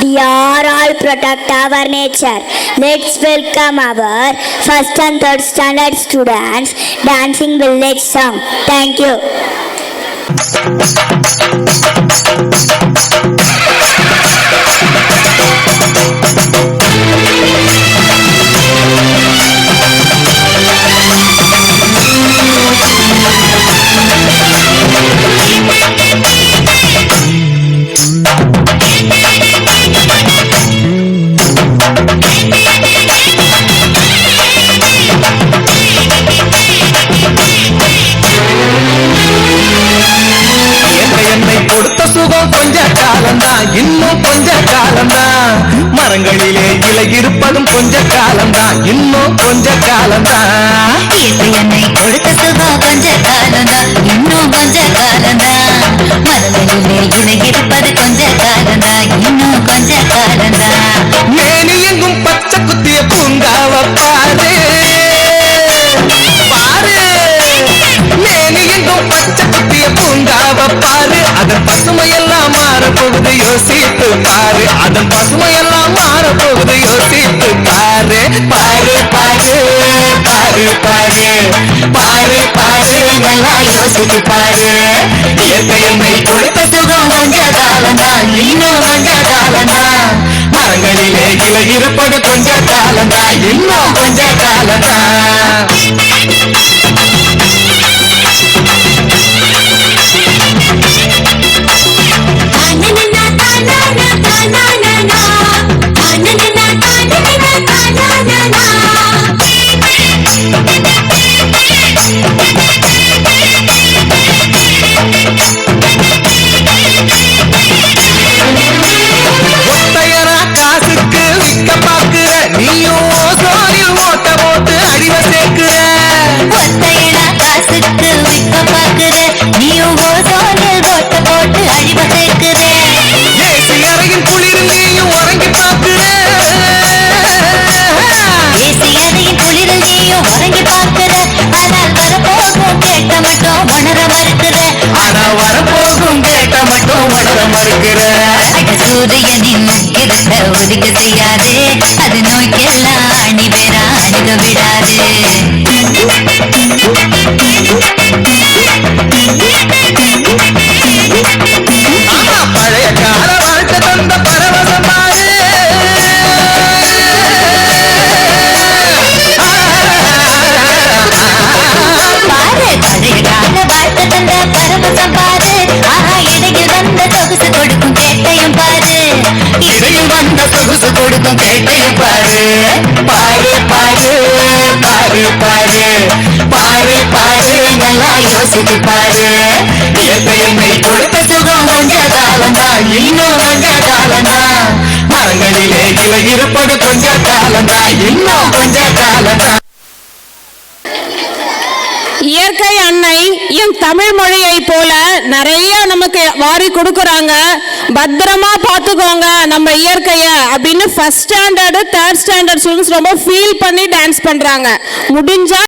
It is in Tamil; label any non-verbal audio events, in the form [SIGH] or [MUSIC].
Dear all protect our nature. Let's welcome our first and third standard students dancing village song. Thank you. இன்னும் கொஞ்ச காலம்தான். மரங்களிலே இலை இருப்பதும் கொஞ்ச காலம்தான். இன்னும் கொஞ்ச காலம்தான். இயற்கை என்னை கொடுத்த சுகம் கொஞ்ச காலம்தான். போகுது யோசித்து பாரு. அதன் பசுமையெல்லாம் போகுது யோசித்து பாரு. பாரு பாரு பாரு பாரு. பாரு பாரு நல்லா யோசித்து பாரு. இயற்கை என்னை கொடுத்த சுகம் கொஞ்ச காலம்தான் இன்னும் கொஞ்ச காலம்தான் மரங்களிலே இலை இருப்பது கொஞ்ச காலம்தான் இன்னும் கொஞ்ச காலம் அட சூரியனின் முக்கிரத்தை ஒதுக்க செய்யாதே. அது நோய்க்கெல்லாம் அணி பெற அணுக விடாதே. ஆமா [LAUGHS] கொடுக்கும் கேட்டையும் பாரு. பாரு பாரு பாரு பாரு. பாரு பாரு நல்லா யோசித்து பாரு. இயற்கை கொடுத்த சுகம் வந்த காலந்தா இன்னும் வந்த காலந்தா மரங்களிலே இலை இருப்பது கொஞ்ச காலந்தா இன்னும் கொஞ்ச காலந்தா இயற்கை அன்னை என் தமிழ் மொழியை போல நிறைய நமக்கு வாரி கொடுக்குறாங்க. பத்திரமா பார்த்துக்கோங்க நம்ம இயற்கைய. அப்படி first standard third standard students ரொம்ப ஃபீல் பண்ணி டான்ஸ் பண்றாங்க. முடிஞ்சா